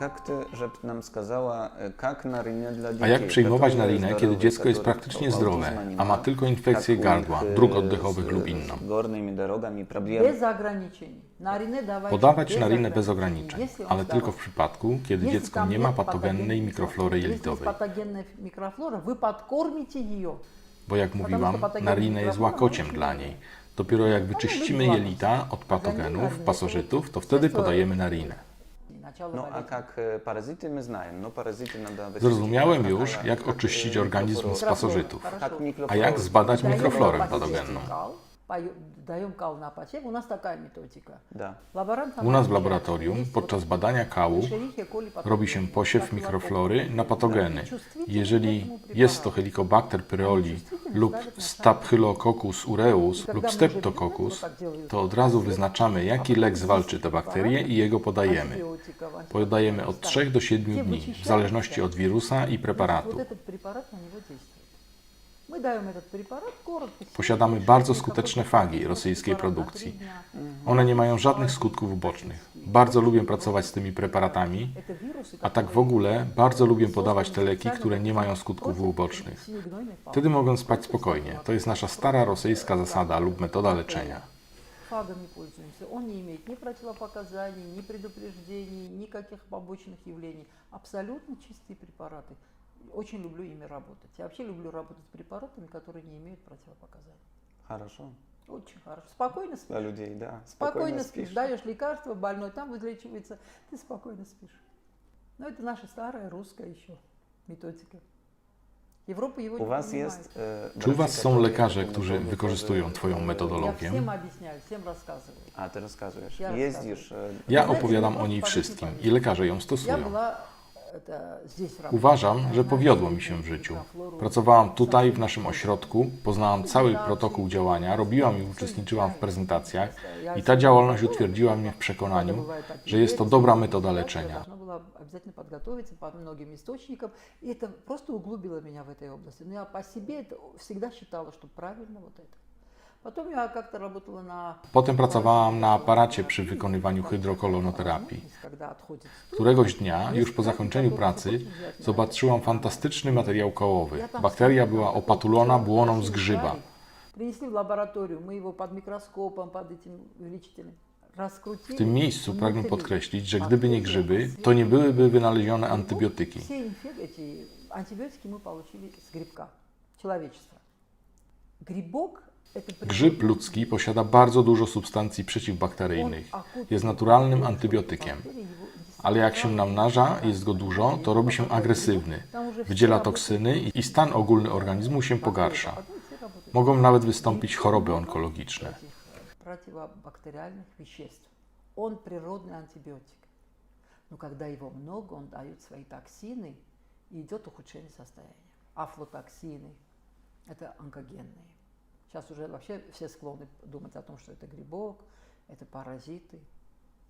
Jak ty, nam skazała, jak dla dzieci? A jak przyjmować narinę, kiedy dziecko jest praktycznie zdrowe, a ma tylko infekcję gardła, dróg oddechowych lub inną? Bez ograniczeń. Podawać narinę bez ograniczeń, ale tylko w przypadku, kiedy dziecko nie ma patogennej mikroflory jelitowej. Bo jak mówiłam, narina jest łakociem dla niej. Dopiero jak wyczyścimy jelita od patogenów, pasożytów, to wtedy podajemy narinę. Начало No a болезни. jak e, parazity my znamy, no parazity nada wyczyścić. Zrozumiałem A już, jak- jak jak, oczyścić e, organizm z mikroflora? pasożytów. Хорошо. Jak A mikroflora? jak zbadać Даем mikroflorę кал, patogenną? dają kał na pasiek. U nas taka metodyka. Da. U nas w laboratorium podczas badania kału robi się posiew mikroflory na patogeny. Jeżeli jest to Helicobacter pyroli lub Staphylococcus aureus lub Streptococcus, to od razu wyznaczamy, jaki lek zwalczy te bakterie i jego podajemy. Podajemy od 3 do 7 dni, w zależności od wirusa i preparatu. Posiadamy bardzo skuteczne fagi rosyjskiej produkcji. One nie mają żadnych skutków ubocznych. Bardzo lubię pracować z tymi preparatami, Это вирусы, a tak w ogóle bardzo lubię podawać te leki, które nie mają skutków ubocznych. Wtedy mogę spać spokojnie. To jest nasza stara rosyjska zasada lub metoda leczenia. Фагом не пользуемся. Он не имеет ни противопоказаний, ни предупреждений, никаких побочных явлений. Абсолютно чистые препараты. Очень люблю ими работать. Я вообще люблю работать с препаратами, которые не имеют противопоказаний. Хорошо. Очень хорошо. Спокойно спишь. Dla ludzi, da. Спокойно спишь. Даешь лекарство, больной там вылечивается, ты спокойно спишь. Но это наша старая русская еще методика. Европа его U не was понимает. jest... e, Czy u Was są которые lekarze, którzy wykorzystują Twoją Я metodologię? всем объясняю, всем рассказываю. A, ty rozkazujesz. Ja Jeździsz... Ja opowiadam o niej wszystkim i lekarze ją Я stosują. была это, здесь в работе. Uważam, że powiodło mi się w życiu. Pracowałam tutaj, w naszym ośrodku, poznałam cały protokół działania, robiłam i uczestniczyłam w prezentacjach i ta działalność utwierdziła mnie w przekonaniu, że jest to dobra metoda leczenia. Должна была обязательно подготовиться по многим источникам. И это просто углубило меня в этой области. Но я по себе это всегда считала, что правильно вот это. Potem pracowałam na aparacie przy wykonywaniu hydrokolonoterapii. Когда отходит стул, Któregoś dnia, już po zakończeniu pracy, zobaczyłam fantastyczny materiał kołowy. Bakteria była opatulona błoną z grzyba. Принесли в лабораторию, мы его под микроскопом, под этим увеличителем раскрутили. W tym miejscu pragnę Внутри podkreślić, że gdyby nie grzyby, to nie byłyby wynalezione antybiotyki. Все инфек- эти антибиотики мы получили с грибка, человечества. Грибок – это Grzyb ludzki posiada bardzo dużo substancji przeciwbakteryjnych. Jest naturalnym antybiotykiem. Ale jak się namnaża, jest go dużo, to robi się agresywny. Wydziela toksyny i stan ogólny organizmu się pogarsza. Mogą nawet wystąpić choroby onkologiczne. противобактериальных веществ. Он природный антибиотик. Но когда его много, он дает свои токсины, и идет ухудшение состояния. Афлотоксины – это онкогенные. Сейчас уже вообще все склонны думать о том, что это грибок, это паразиты.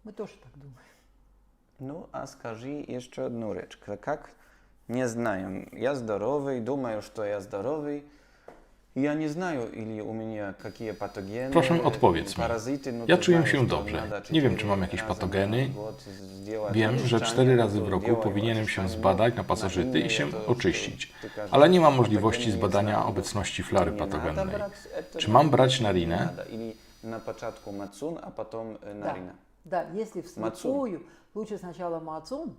Мы тоже так думаем. No, a скажи jeszcze одну rzecz. Jak nie znają, ja zdrowy, думаю, что я здоровый, я не знаю, или у меня какие патогены, Proszę odpowiedz mi. паразиты, no Ja to czuję знаешь, się что dobrze. надо Nie wiem, cztery czy mam jakieś razy patogeny. na gод сделать Wiem, że oczyszczanie, cztery razy to w roku делай powinienem się oczyszczanie zbadać na na pasożyty inne, i się to, że oczyścić. ty każesz, Ale nie mam że możliwości patogeny zbadania nie znają, obecności to flary nie nada patogennej. brać, это Czy nie- mam brać nie narinę? nada. Ili na początku macun, a potem e, Да, narina. да, если вслепую, лучше сначала мацун,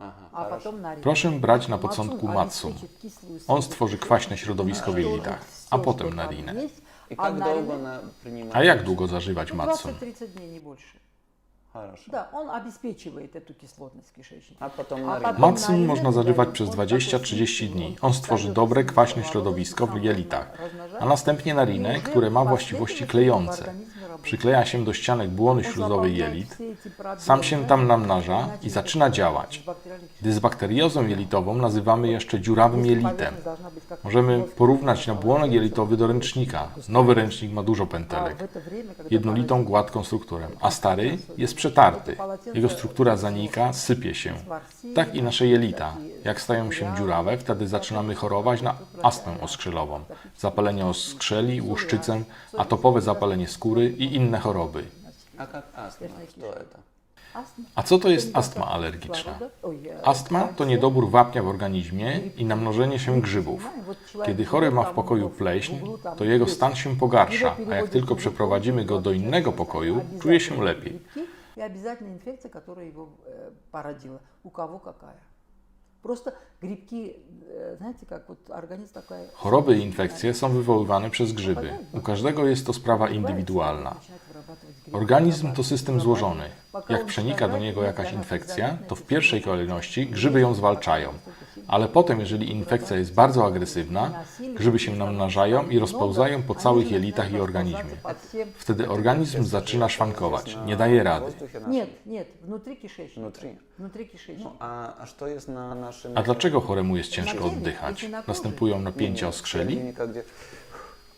Aha, а хорошо. потом нарина. Proszę brać na początku Мацун matsu. обеспечит кислую On среду. stworzy kwaśne środowisko w jelitach, a potem narinę. I А jak długo нарина na принимать? A jak długo zażywać ну, matsun? 20-30 дней, не больше. Хорошо. Да, он обеспечивает эту кислотность кишечника. A potem A narina. potem- Matsun można zażywać przez 20-30 dni. On stworzy dobre, kwaśne środowisko w jelitach. A następnie narinę, które ma właściwości klejące. Przykleja się do ścianek błony śluzowej jelit, sam się tam namnaża i zaczyna działać. Dysbakteriozę jelitową nazywamy jeszcze dziurawym jelitem. Możemy porównać nabłonek jelitowy do ręcznika. Nowy ręcznik ma dużo pętelek, jednolitą, gładką strukturę, a stary jest przetarty. Jego struktura zanika, sypie się. Tak i nasze jelita. Jak stają się dziurawe, wtedy zaczynamy chorować na astmę oskrzelową, zapalenie oskrzeli, łuszczycę, atopowe zapalenie skóry i inne choroby. A jak astma? Co to? Астма. A co to jest Это astma недостаток alergiczna? кислорода. Ой, э, Astma to кальция. niedobór wapnia w organizmie i namnożenie się grzybów. Kiedy chory ma w pokoju pleśń, to jego stan się pogarsza, a jak tylko przeprowadzimy go do innego pokoju, czuje się lepiej. И обязательно инфекция, которая его э, породила. У кого какая. Просто грибки, э, знаете, как вот организм такая... Choroby i infekcje są wywoływane przez grzyby. U każdego jest to sprawa indywidualna. Organizm to system złożony. Jak przenika do niego jakaś infekcja, to w pierwszej kolejności grzyby ją zwalczają. Ale potem, jeżeli infekcja jest bardzo agresywna, grzyby się namnażają i rozpełzają po całych jelitach i organizmie. Wtedy organizm zaczyna szwankować, nie daje rady. Воздухе нашем. Нет, нет, внутри кишечника. Внутри. Внутри кишечника. Ну, а, а что есть на нашем... A dlaczego choremu jest ciężko oddychać? Następują napięcia oskrzeli? Клиника, где...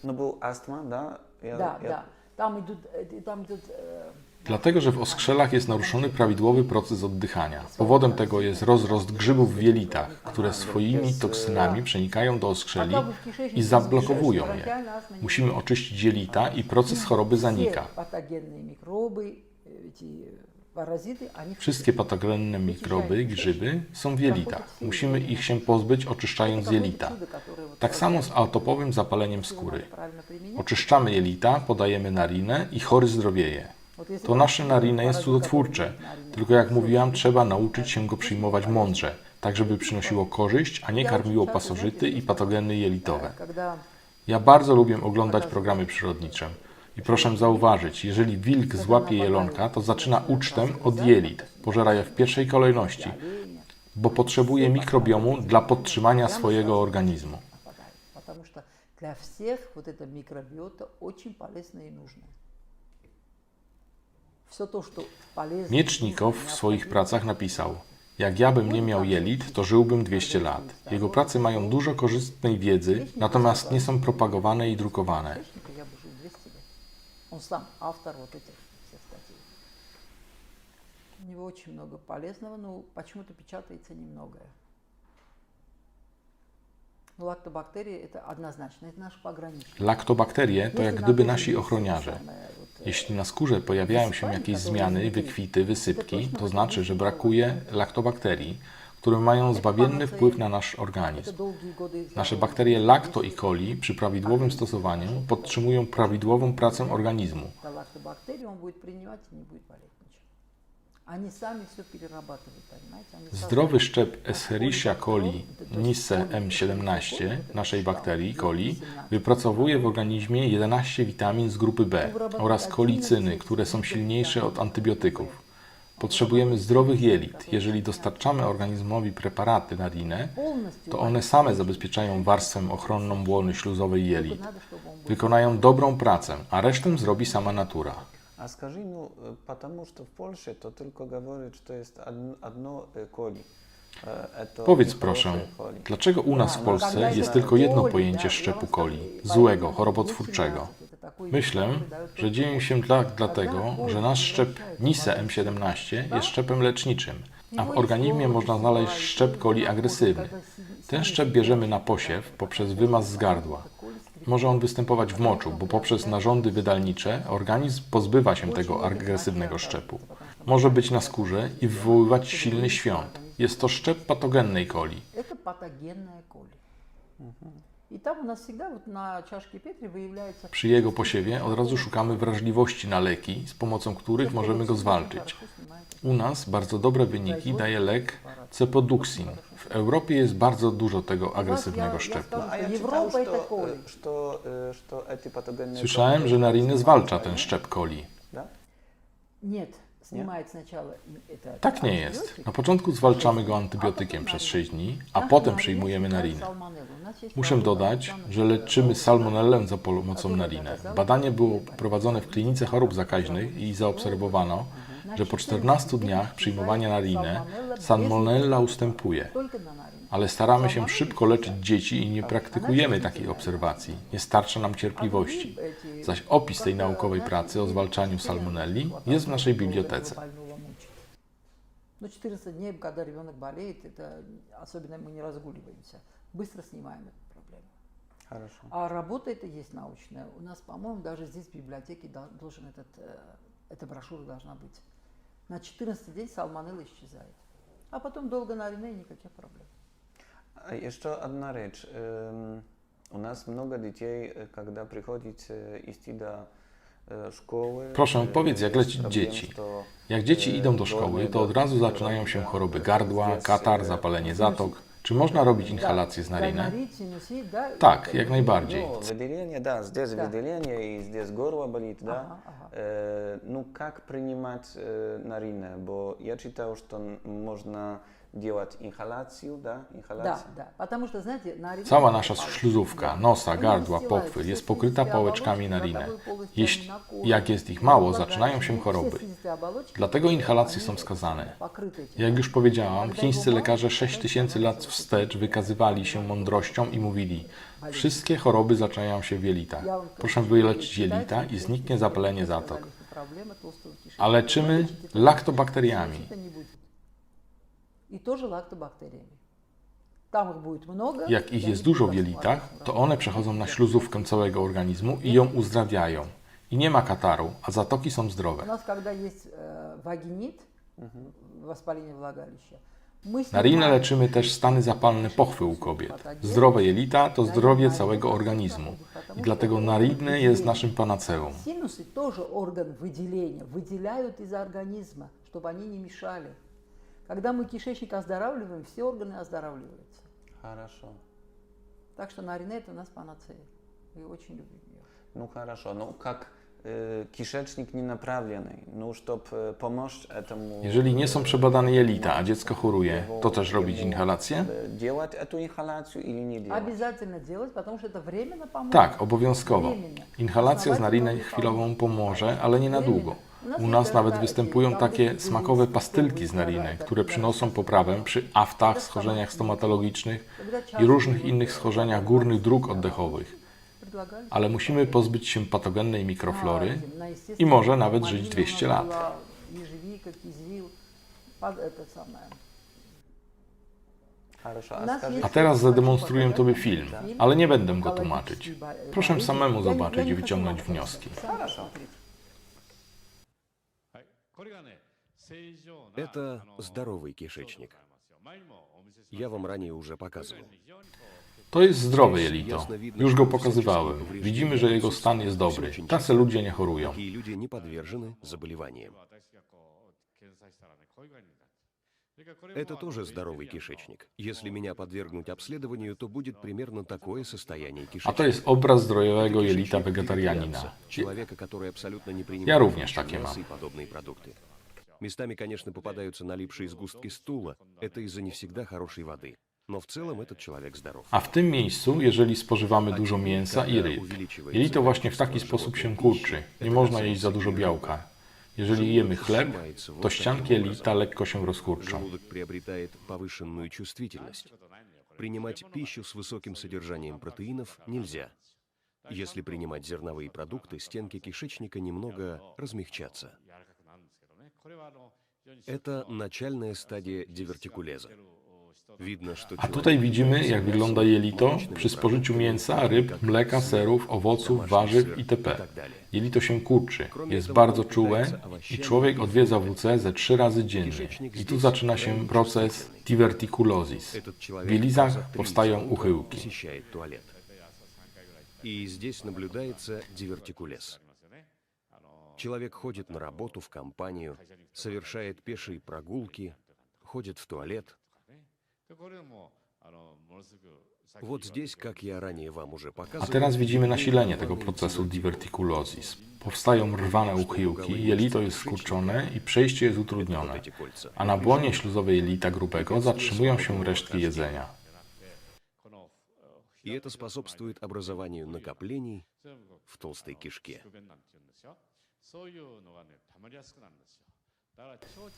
Ну, был астма, да? Я- Да, я- да. Там идут, э, там идут э, Dlatego, że w oskrzelach jest naruszony prawidłowy proces oddychania. Powodem tego jest rozrost grzybów w jelitach, które swoimi toksynami przenikają do oskrzeli i zablokowują je. Musimy oczyścić jelita i proces choroby zanika. Wszystkie patogenne mikroby, grzyby są w jelitach. Musimy ich się pozbyć oczyszczając jelita. Tak samo z autopowym zapaleniem skóry. Oczyszczamy jelita, podajemy na rinę i chory zdrowieje. Вот если To nasze вы narinę jest паразит, cudotwórcze, который наринę, tylko jak mówiłam, trzeba nauczyć się go przyjmować mądrze, tak żeby przynosiło korzyść, a nie karmiło pasożyty i patogeny jelitowe. Когда Ja bardzo lubię oglądać programy przyrodnicze. I proszę zauważyć, jeżeli wilk złapie jelonka, to zaczyna ucztę od jelit. Pożera je w pierwszej kolejności, bo potrzebuje mikrobiomu dla podtrzymania swojego organizmu. нападает. Потому что для всех вот эта микробиота очень полезная и нужная. Miecznikow w swoich pracach napisał: Jak ja bym nie miał jelit, to żyłbym 200 lat. Jego prace mają dużo korzystnej wiedzy, natomiast nie są propagowane i drukowane. Источника я бы жил 200 лет. Он сам автор вот этих всех статей. У него очень много полезного, но почему-то печатается немногое. Но лактобактерии это однозначно, это наш пограничник. Laktobakterie to jak Если gdyby на nasi коже есть ochroniarze. те самые вот, э, Jeśli na skórze pojawiają się jakieś zmiany, wykwity, wysypki, to znaczy, że brakuje laktobakterii, które mają zbawienny wpływ na nasz это organizm. долгие годы Nasze здоровья. bakterie lacto i coli przy prawidłowym stosowaniu podtrzymują prawidłową pracę organizmu. Они сами все перерабатывают, понимаете? Они Zdrowy szczep Escherichia coli Nisse M17 naszej bakterii coli wypracowuje w organizmie 11 witamin z grupy B oraz kolicyny, które są silniejsze od antybiotyków. Potrzebujemy zdrowych jelit. Jeżeli dostarczamy organizmowi preparaty na rinę, полностью to one same zabezpieczają warstwę ochronną błony śluzowej jelit. надо, чтобы он был Wykonają dobrą pracę, a resztę zrobi sama natura. А скажи, ну, э, потому что в Польше то только говорит, что есть од- одно э, коли. Э, Это Powiedz нехорошее proszę, коли. dlaczego u nas w Polsce jest tylko jedno pojęcie szczepu coli, złego, chorobotwórczego? Myślę, że dzieje się tak dlatego, że nasz szczep Nisse M17 jest szczepem leczniczym, a w organizmie można znaleźć szczep coli agresywny. Ten szczep bierzemy na posiew poprzez wymaz z gardła. Może on występować w moczu, bo poprzez narządy wydalnicze organizm pozbywa się tego agresywnego szczepu. Może być na skórze i wywoływać silny świąt. Jest to szczep patogennej coli. Это патогенная коли. И там у нас всегда вот на чашке Петри выявляется... Przy jego posiewie od razu szukamy wrażliwości na leki, z pomocą których możemy go zwalczyć. U nas bardzo dobre wyniki daje lek Cepoduxin. W Europie jest bardzo dużo tego agresywnego szczepu. А я Европа читал, это что, коли. э, что, э, что эти патогенные Słyszałem, коли że nariny снимают zwalcza ten они, szczep coli. Да? Нет, снимает сначала это... Tak nie jest. Na początku zwalczamy go antybiotykiem przez 6 dni, a potem przyjmujemy narinę. Muszę dodać, że leczymy salmonellę za pomocą nariny. Badanie było prowadzone w klinice chorób zakaźnych i zaobserwowano, że po 14 dniach przyjmowania nariny salmonella ustępuje. Только на нарине. Ale staramy się szybko leczyć dzieci i nie praktykujemy takiej obserwacji. Nie starcza nam cierpliwości. Zaś opis tej naukowej pracy o zwalczaniu salmonelli jest w naszej bibliotece. Больного мучить. Ну, 14 дней, когда ребенок болеет, это особенно мы не разгуливаемся. Быстро снимаем эту проблему. Хорошо. А работа это есть научная. У нас, по-моему, даже здесь в библиотеке дол- должен этот, э, эта брошюра должна быть. На 14 день сальмонелла исчезает. А потом долго на Рине никаких проблем. A jeszcze одна rzecz. Ym, U nas mnogo dzieci, y, когда приходит y, идти do y, szkoły... Proszę, y, powiedz, jak jest lecić problem, dzieci? że Jak dzieci y, idą do szkoły, to od razu zaczynają się choroby gardła, katar, zapalenie zatok. Czy można robić inhalację z narinę? Гайморит, синусит, да? Tak, jak najbardziej. Ну, выделение, да, здесь Да. выделение и здесь горло болит, да. Ага, ага. Э, ну, как принимать э, нарина? Бо я читал, что н- можно делать инхаляцию, да, Да, инхаляцию. да. Потому что, знаете, на Рине... Cała nasza śluzówka, nosa, gardła, pochwy jest pokryta pałeczkami narinę. Jeśli, jak jest ich mało, zaczynają się choroby. Dlatego inhalacje są wskazane. Jak już powiedziałam, chińscy lekarze 6000 lat wstecz wykazywali się mądrością i mówili Wszystkie choroby zaczynają się w jelitach. Proszę wyleczyć jelita i zniknie zapalenie zatok. A leczymy laktobakteriami. I тоже лактобактериями. Там их будет много. Jak ich и jest они dużo w будут jelitach, распространяться. to one przechodzą na śluzówkę całego organizmu i ją uzdrawiają. I nie ma kataru, a zatoki są У zdrowe. нас, когда есть э, вагинит, воспаление влагалища, мы Na rinę снимаем leczymy też stany zapalne pochwy u kobiet. Zdrowe jelita to zdrowie całego organizmu. I dlatego narinę jest naszym panaceum. Синусы тоже орган выделения, выделяют из организма, чтобы они не мешали. Когда мы кишечник оздоравливаем, все органы оздоравливаются. Хорошо. Так что нарине это у нас панацея. Мы очень любим ее. Ну, хорошо. Ну, как э, кишечник не направленный, ну, чтобы помочь этому... Jeżeli nie są przebadane jelita, a dziecko choruje, to też robić inhalację? Э, Делать эту инхаляцию или не делать? Обязательно делать, потому что это временно поможет. Tak, obowiązkowo. Inhalacja z narinę chwilową pomoże, ale nie na długo. U nas nawet występują takie smakowe pastylki z narinek, które przynoszą poprawę przy aftach, schorzeniach stomatologicznych i różnych innych schorzeniach górnych dróg oddechowych. Ale musimy pozbyć się patogennej mikroflory i może nawet żyć 200 lat. A teraz zademonstruję Tobie film, ale nie będę go tłumaczyć. Proszę samemu zobaczyć i wyciągnąć wnioski. Это здоровый кишечник. Я вам ранее уже показывал. To jest zdrowe jelito. Już go pokazywałem. Widzimy, że jego stan jest dobry. Tacy ludzie nie chorują. Люди не подвержены заболеваниям. Это тоже здоровый кишечник. Если меня подвергнуть обследованию, то будет примерно такое состояние кишечника. to jest obraz zdrowego Это jelita вегетарианца, Человека, который абсолютно не Я принимает również takie mam. и подобные продукты. Местами, конечно, попадаются налипшие сгустки стула. Это из-за не всегда хорошей воды. Но в целом этот человек здоров. A w tym miejscu, jeżeli spożywamy dużo mięsa i ryb, jelito właśnie w taki sposób się kurczy. Nie można jeść za dużo białka. Jeżeli jemy chleb, to ścianki jelita lekko się rozkurczą. Принимать пищу с высоким содержанием протеинов нельзя. Если принимать зерновые продукты, стенки кишечника немного размягчатся. Это начальная стадия дивертикулеза. Видно, что A tutaj widzimy, jak wygląda jelito przy spożyciu mięsa, ryb, mleka, serów, owoców, warzyw itp. Jelito się kurczy, jest bardzo czułe i człowiek odwiedza WC ze trzy razy dziennie. I tu zaczyna się proces diverticulosis. Этот W человек jelizach раза в три powstają звонка uchyłki. посещает туалет. И здесь наблюдается дивертикулез. Человек ходит на работу, в компанию, совершает пешие прогулки, ходит в туалет. Вот здесь, как я ранее вам уже A показывал, teraz widzimy nasilenie tego procesu diverticulosis. Powstają rwane uchyłki, jelito jest skurczone i przejście jest вот utrudnione. эти кольца. A na błonie śluzowej jelita grubego zatrzymują się resztki jedzenia. И это способствует образованию накоплений в толстой кишке.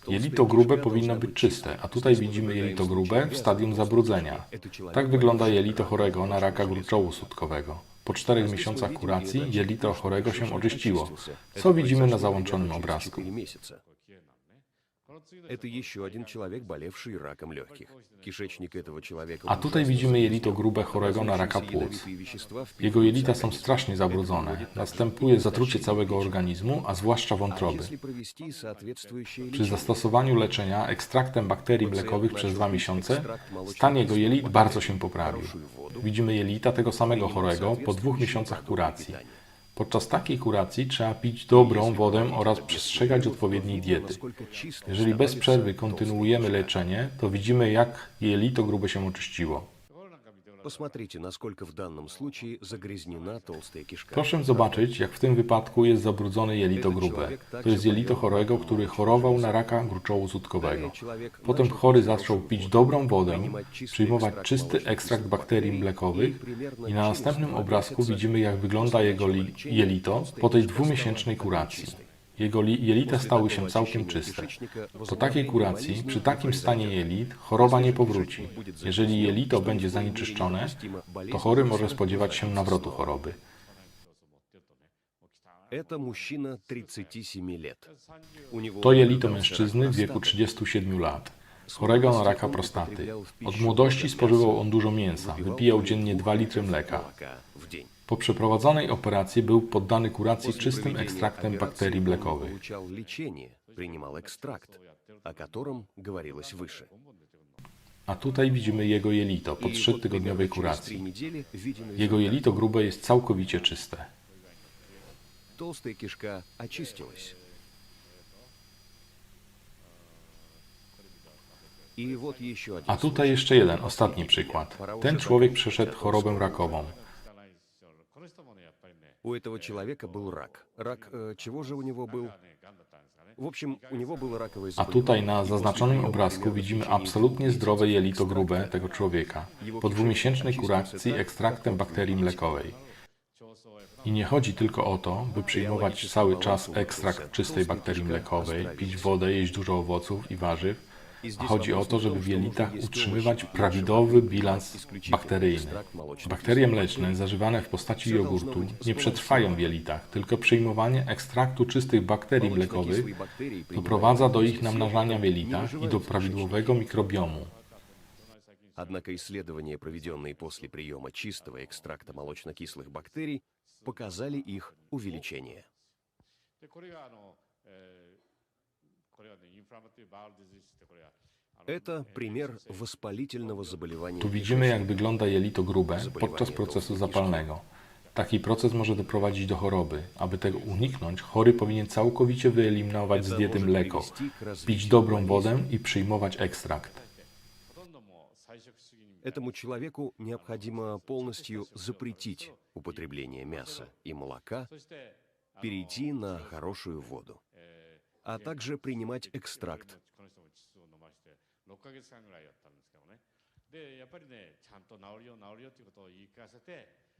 Jelito grube powinno być czyste, a tutaj widzimy jelito grube w stadium zabrudzenia. Tak wygląda jelito chorego na raka gruczołu sutkowego. Po czterech miesiącach kuracji jelito chorego się oczyściło, co widzimy na załączonym obrazku. Это еще один человек, болевший раком легких. Кишечник этого человека... A tutaj widzimy jelito grube chorego na raka płuc. Jego jelita są strasznie zabrudzone. Następuje zatrucie całego organizmu, a zwłaszcza wątroby. Przy zastosowaniu leczenia ekstraktem bakterii mlekowych przez dwa miesiące stan jego jelit bardzo się poprawił. Widzimy jelita tego samego chorego po dwóch miesiącach kuracji. Podczas takiej kuracji trzeba pić dobrą wodę oraz przestrzegać odpowiedniej diety. Jeżeli bez przerwy kontynuujemy leczenie, to widzimy jak jelito grube się oczyściło. Посмотрите, насколько в данном случае загрязнена толстая кишка. Proszę zobaczyć, jak w tym wypadku jest zabrudzone jelito grube. To jest jelito chorego, który chorował na raka gruczołu sutkowego. Potem chory zaczął pić dobrą wodę, przyjmować czysty ekstrakt bakterii mlekowych i na następnym obrazku widzimy, jak wygląda jego li- jelito po tej dwumiesięcznej kuracji. Jego jelita stały się całkiem czyste. Po takiej kuracji, przy takim stanie jelit, choroba nie powróci. Jeżeli jelito będzie zanieczyszczone, to chory może spodziewać się nawrotu choroby. To jelito mężczyzny w wieku 37 lat, chorego na raka prostaty. Od młodości spożywał on dużo mięsa, wypijał dziennie 2 litry mleka. молока в день. Po przeprowadzonej operacji był poddany kuracji czystym ekstraktem bakterii mlekowych. получал лечение, принимал экстракт, о котором говорилось выше. A tutaj widzimy jego jelito po И вот примерно trzytygodniowej через три kuracji. недели виден Jego результат. jelito grube jest całkowicie czyste. Толстая кишка очистилась. И вот еще один A tutaj jeszcze jeden, ostatni przykład. Ten człowiek przeszedł chorobę rakową. У этого человека был рак. Рак, э, чего же у него был? В общем, у него было раковое A tutaj na заболевание. И zaznaczonym после obrazku приема widzimy в течение absolutnie двух zdrowe месяцев jelito grube экстракта tego człowieka его po кишечник dwumiesięcznej очистился kuracji так, ekstraktem как bakterii вы видите. mlekowej. I nie chodzi tylko o to, by przyjmować cały czas ekstrakt czystej bakterii mlekowej, pić wodę, jeść dużo owoców i warzyw, a chodzi o to, żeby w jelitach utrzymywać prawidłowy bilans bakteryjny. Bakterie mleczne zażywane w postaci jogurtu nie przetrwają w jelitach, tylko przyjmowanie ekstraktu czystych bakterii mlekowych doprowadza do ich namnażania w jelitach i do prawidłowego mikrobiomu. Однако исследования, проведенные после приема чистого экстракта молочно-кислых бактерий, показали их увеличение. Это пример воспалительного заболевания. Tu widzimy, jak wygląda jelito grube podczas procesu zapalnego. Taki proces może doprowadzić do choroby. Aby tego uniknąć, chory powinien całkowicie wyeliminować z diety mleko, pić dobrą wodę i przyjmować ekstrakt. Этому человеку необходимо полностью запретить употребление мяса и молока, перейти на хорошую воду а также принимать экстракт.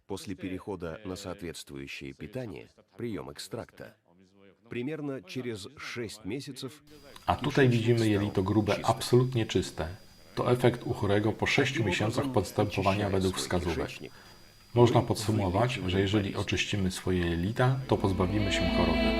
После перехода на соответствующее питание, прием экстракта, примерно через 6 месяцев... A tutaj widzimy jelito grube absolutnie czyste. To efekt u chorego po 6 miesiącach podstępowania według wskazówek. Można podsumować, że jeżeli oczyścimy swoje jelita, to pozbawimy się choroby.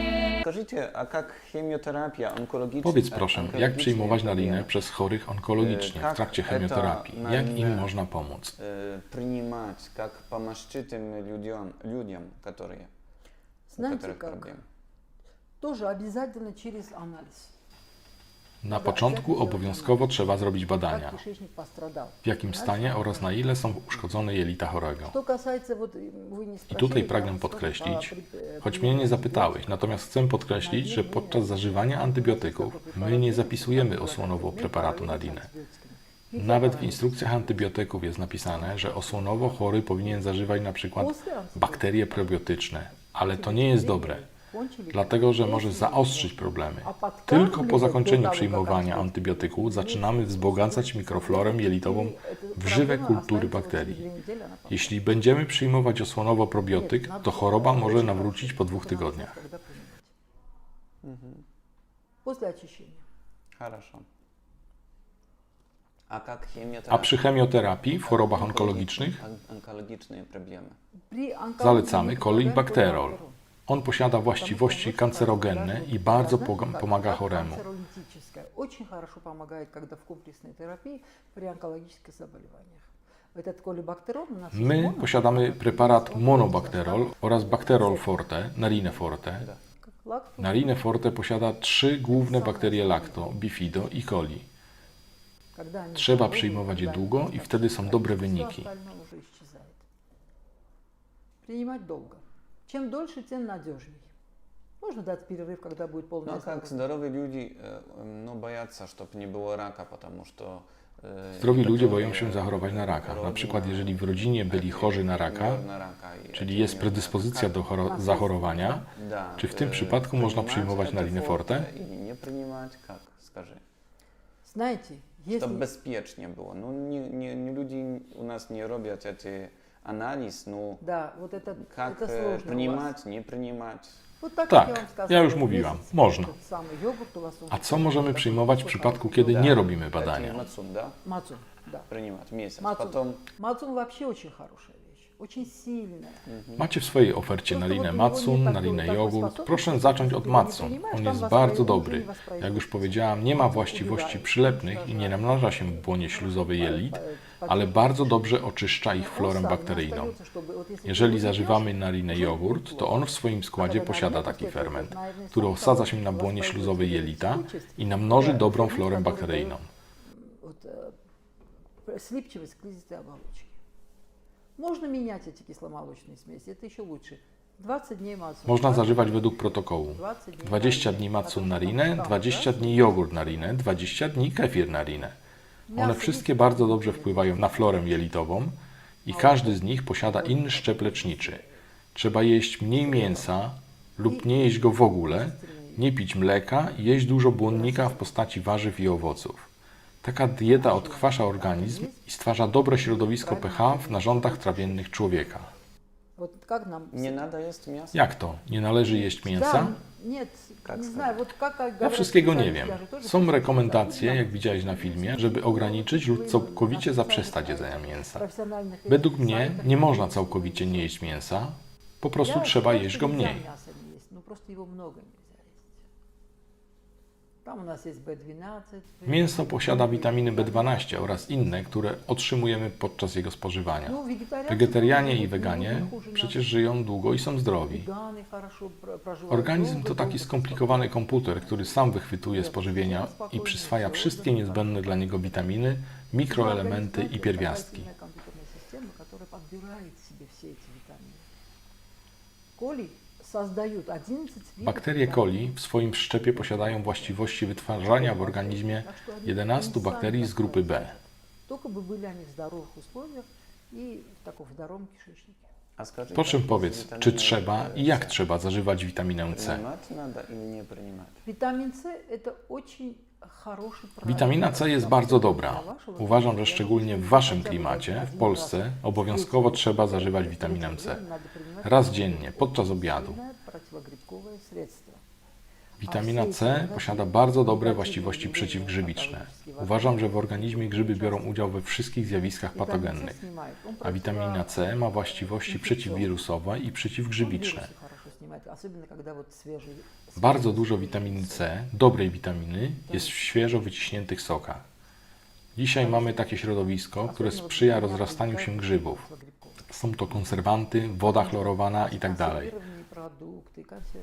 Скажите, а как химиотерапия онкологическая? Powiedz proszę, jak przyjmować narinę przez chorych onkologicznie w trakcie chemioterapii? Jak im można pomóc? Э, принимать, как помощь тем людям, людям, которые у Знаете которых как? проблемы? Тоже обязательно через анализ. Na początku obowiązkowo trzeba zrobić badania, w jakim stanie oraz na ile są uszkodzone jelita chorego. I tutaj pragnę podkreślić, choć mnie nie zapytałeś, natomiast chcę podkreślić, że podczas zażywania antybiotyków my nie zapisujemy osłonowo preparatu na dinę. Nawet w instrukcjach antybiotyków jest napisane, że osłonowo chory powinien zażywać np. bakterie probiotyczne, ale to nie jest dobre dlatego że może zaostrzyć problemy. Tylko po zakończeniu przyjmowania antybiotyku zaczynamy wzbogacać mikroflorę jelitową w żywe kultury bakterii. Jeśli będziemy przyjmować osłonowo probiotyk, to choroba może nawrócić po dwóch tygodniach. A przy chemioterapii w chorobach onkologicznych zalecamy kolibakterol. предлагаем On posiada właściwości kancerogenne i bardzo pog- pomaga choremu. Канцеролитическое. Очень хорошо помогает, когда в комплексной терапии при онкологических заболеваниях. Этот колибактерол у нас есть My моно, posiadamy preparat monobakterol oraz bakterol forte, narine forte. как лактус. Narine forte posiada trzy główne bakterie lacto, bifido i coli. Когда они Trzeba здоровы, przyjmować je когда długo они i wtedy są dobre Всё wyniki. остальное уже исчезает. Принимать долго. Чем дольше, тем надежней. Можно дать перерыв, когда будет полное Ну, а как здоровье. здоровые люди, э, ну, боятся, чтобы не было рака, потому что... э, Zdrowi ludzie такие, boją się э, zachorować na raka. Na rodzina, przykład jeżeli w rodzinie byli chorzy na raka, мёр на рака, и czyli эти jest мёр на predyspozycja do рака. choro- zachorowania, Да, Czy w tym э, przypadku można принимать przyjmować это narinę forte? Или не принимать, как, скажи? Знаете, если... Чтобы безпечнее было. Ну, не, не, не люди у нас не роблят эти анализ, ну, Да, вот это, как это э, сложно у вас. принимать, не принимать. Вот так, Tak, как я вам сказала, ja już вот mówiłam, месяц można. этот самый йогурт у вас A уже co możemy przyjmować w przypadku, kiedy Да, nie robimy эти badania? Мацун, да, Мацун, да. принимать месяц. Мацун. Потом Мацун вообще очень хорошая вещь, очень сильная. Macie w swojej ofercie narinę Matsun, narinę jogurt. Proszę zacząć od Matsun. On jest bardzo dobry. Jak już powiedziałam, nie ma właściwości przylepnych i nie namnaża się w błonie śluzowej jelit, ale bardzo dobrze oczyszcza ich florę bakteryjną. Jeżeli zażywamy narinę jogurt, to on w swoim składzie posiada taki ferment, który osadza się na błonie śluzowej jelita i namnoży dobrą florę bakteryjną. Вот, э, слипчивость слизистой оболочки. Можно менять эти кисломолочные смеси, это еще лучше. 20 дней мацун. Można zażywać według protokołu. 20 dni 20 narinę. dni matsun Потом narinę, потом 20 да? dni jogurt narinę, 20 dni kefir narinę. One wszystkie bardzo dobrze wpływają na florę jelitową i każdy z nich posiada inny szczep leczniczy. Trzeba jeść mniej mięsa lub nie jeść go w ogóle, nie pić mleka i jeść dużo błonnika w postaci warzyw i owoców. Taka dieta odkwasza organizm i stwarza dobre środowisko pH w narządach trawiennych człowieka. Jak to? Nie należy jeść mięsa? Да, нет, Как не сказать? знаю, вот как Ja говорят wszystkiego nie специалисты, wiem. я же тоже Są специалист, rekomendacje, да, jak widziałeś na filmie, żeby ograniczyć lub całkowicie zaprzestać jedzenia mięsa. профессиональных Według этих mnie сайтах nie есть. można całkowicie nie jeść mięsa, po prostu Я trzeba считаю, jeść что go нельзя mniej. Там у нас есть B12. Mięso posiada witaminy B12 oraz inne, które otrzymujemy podczas jego spożywania. Ну, вегетарианцы Wegetarianie тоже i живут weganie немного хуже przecież нас. żyją długo i są zdrowi. Веганы хорошо про- проживают Organizm долго, to taki долго, skomplikowany komputer, który sam wychwytuje spożywienia i przyswaja wszystkie niezbędne dla niego witaminy, mikroelementy i pierwiastki. Компьютерная компьютерная система, которая подбирает себе все эти витамины. Коли создают 11 видов Bakterie витаминов. coli w swoim szczepie posiadają właściwości wytwarzania w organizmie 11 bakterii z grupy B. Только бы были они в здоровых условиях и в таком здоровом кишечнике. А скажи, Po czym как powiedz, витамины, czy trzeba э, i jak C? trzeba zażywać witaminę C? Принимать надо или не принимать? Витамин С – это очень хороший продукт. Witamina C jest bardzo dobra. Uważam, że szczególnie w Waszym klimacie, w Polsce, obowiązkowo trzeba zażywać witaminę C. Raz dziennie, podczas obiadu. Witamina C posiada bardzo dobre właściwości przeciwgrzybiczne. Uważam, że w organizmie grzyby biorą udział we wszystkich zjawiskach patogennych, a witamina C ma właściwości przeciwwirusowe i przeciwgrzybiczne. Bardzo dużo witaminy C, dobrej witaminy, jest w świeżo wyciśniętych sokach. Dzisiaj mamy takie środowisko, które sprzyja rozrastaniu się grzybów. Są to konserwanty, woda chlorowana itd.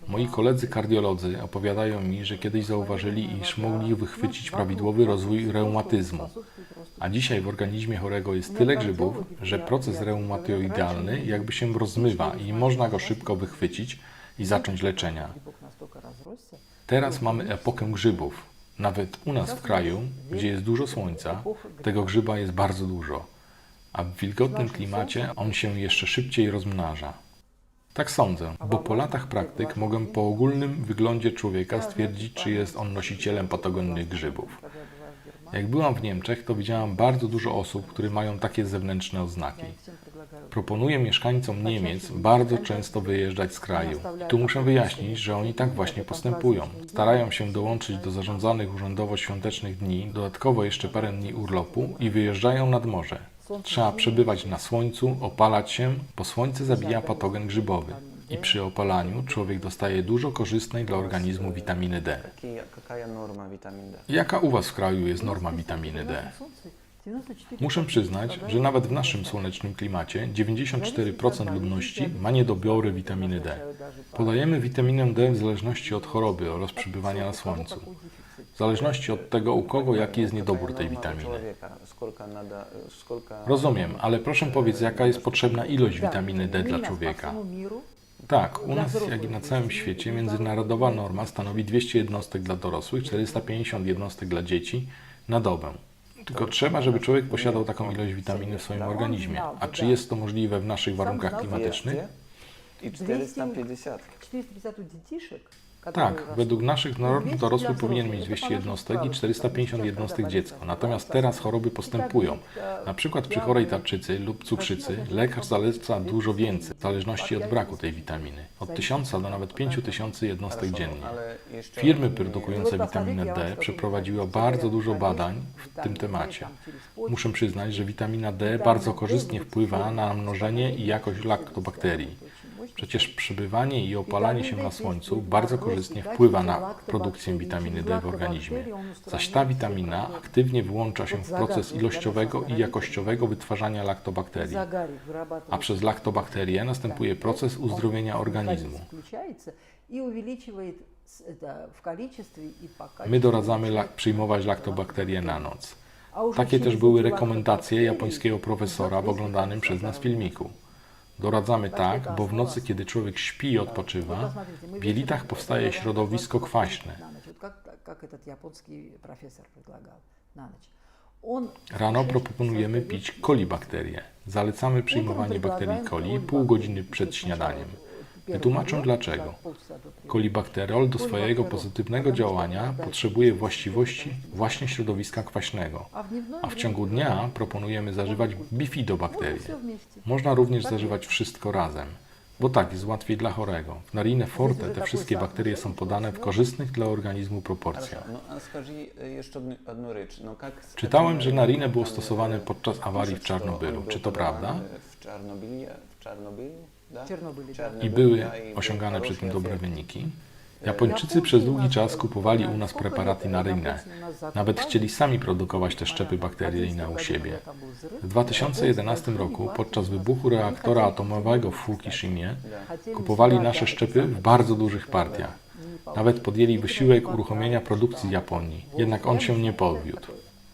Moi koledzy kardiolodzy opowiadają mi, że kiedyś zauważyli, iż mogli wychwycić prawidłowy rozwój reumatyzmu. A dzisiaj w organizmie chorego jest tyle grzybów, że proces reumatoidalny jakby się rozmywa i można go szybko wychwycić, i zacząć leczenia. Teraz mamy epokę grzybów. Nawet u nas w kraju, gdzie jest dużo słońca, tego grzyba jest bardzo dużo. A w wilgotnym klimacie on się jeszcze szybciej rozmnaża. Tak sądzę, bo po latach praktyk mogę po ogólnym wyglądzie człowieka stwierdzić, czy jest on nosicielem patogennych grzybów. Jak byłam w Niemczech, to widziałam bardzo dużo osób, które mają takie zewnętrzne oznaki. Proponuję mieszkańcom Niemiec bardzo często wyjeżdżać z kraju. Tu muszę wyjaśnić, że oni tak właśnie postępują. Starają się dołączyć do zarządzanych urzędowo świątecznych dni, dodatkowo jeszcze parę dni urlopu i wyjeżdżają nad morze. Trzeba przebywać na słońcu, opalać się, bo słońce zabija patogen grzybowy i przy opalaniu człowiek dostaje dużo korzystnej dla organizmu witaminy D. Jaka u Was w kraju jest norma witaminy D? Muszę przyznać, że nawet w naszym słonecznym klimacie 94% ludności ma niedobory witaminy D. Podajemy witaminę D w zależności od choroby oraz przebywania na słońcu. W zależności od tego, u kogo jaki jest niedobór tej witaminy. Rozumiem, ale proszę powiedz, jaka jest potrzebna ilość witaminy D dla człowieka. Tak, u nas, jak i na całym świecie, międzynarodowa norma stanowi 200 jednostek dla dorosłych, 450 jednostek dla dzieci na dobę. Tylko trzeba, żeby człowiek posiadał taką ilość witaminy w swoim organizmie. A czy jest to możliwe w naszych warunkach klimatycznych? I 450. 450 у детишек, которые tak, według naszych norm dorosły powinien mieć 200 jednostek i 450 jednostek dziecko. Natomiast teraz choroby postępują. Na przykład przy chorej tarczycy lub cukrzycy lekarz zaleca dużo więcej, w zależności od braku tej witaminy. Od 1000 do nawet 5000 jednostek dziennie. Firmy produkujące witaminę D przeprowadziły bardzo dużo badań w tym temacie. Muszę przyznać, że witamina D bardzo korzystnie wpływa na mnożenie i jakość laktobakterii. Przecież przebywanie i opalanie się na słońcu bardzo korzystnie wpływa na produkcję witaminy D w organizmie, zaś ta witamina aktywnie włącza się w proces ilościowego i jakościowego wytwarzania laktobakterii, a przez laktobakterię następuje proces uzdrowienia organizmu. My doradzamy lak przyjmować laktobakterie na noc. Takie też były rekomendacje japońskiego profesora w oglądanym przez nas filmiku. Doradzamy tak, bo w nocy, kiedy człowiek śpi i odpoczywa, w jelitach powstaje środowisko kwaśne. Rano proponujemy pić kolibakterie. Zalecamy przyjmowanie bakterii coli pół godziny przed śniadaniem. Wytłumaczę dlaczego. Kolibakterol do swojego pozytywnego działania potrzebuje właściwości właśnie środowiska kwaśnego, a w ciągu dnia proponujemy zażywać bifidobakterie. Można również zażywać wszystko razem, bo tak jest łatwiej dla chorego. W Narine Forte te wszystkie bakterie są podane w korzystnych dla organizmu proporcjach. Czytałem, że Narine było stosowane podczas awarii w Czarnobylu. Czy to prawda? W Czarnobylu? i były osiągane przy tym dobre wyniki, Japończycy przez długi czas kupowali u nas preparaty na rynek. Nawet chcieli sami produkować te szczepy bakteryjne u siebie. W 2011 roku, podczas wybuchu reaktora atomowego w Fukushimie, kupowali nasze szczepy w bardzo dużych partiach. Nawet podjęli wysiłek uruchomienia produkcji Japonii, jednak on się nie powiódł.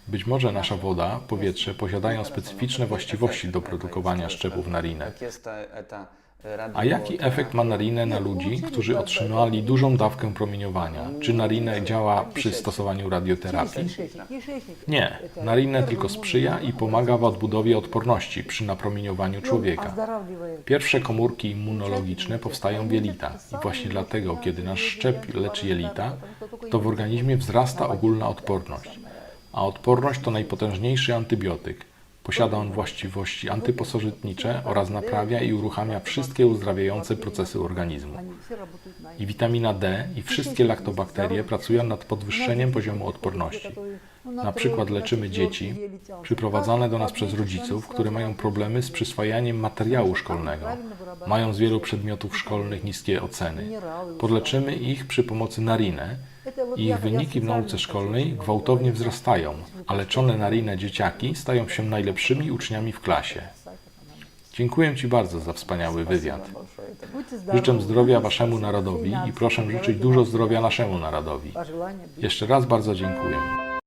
Być może nasza woda, powietrze posiadają specyficzne właściwości do produkowania szczepów na rynek. A jaki efekt ma narinę na ludzi, którzy otrzymali dużą dawkę promieniowania? Czy narinę działa przy stosowaniu radioterapii? Nie, narinę tylko sprzyja i pomaga w odbudowie odporności przy napromieniowaniu człowieka. Pierwsze komórki immunologiczne powstają w jelita i właśnie dlatego, kiedy nasz szczep leczy jelita, to w organizmie wzrasta ogólna odporność. A odporność to najpotężniejszy antybiotyk. Posiada on właściwości antyposożytnicze oraz naprawia i uruchamia wszystkie uzdrawiające procesy organizmu. I witamina D i wszystkie laktobakterie pracują nad podwyższeniem poziomu odporności. Na przykład leczymy dzieci przyprowadzane do nas przez rodziców, które mają problemy z przyswajaniem materiału szkolnego, mają z wielu przedmiotów szkolnych niskie oceny. Podleczymy ich przy pomocy narine, ich wyniki w nauce szkolnej gwałtownie wzrastają, a leczone na dzieciaki stają się najlepszymi uczniami w klasie. Dziękuję Ci bardzo za wspaniały wywiad. Życzę zdrowia Waszemu narodowi i proszę życzyć dużo zdrowia naszemu narodowi. Jeszcze raz bardzo dziękuję.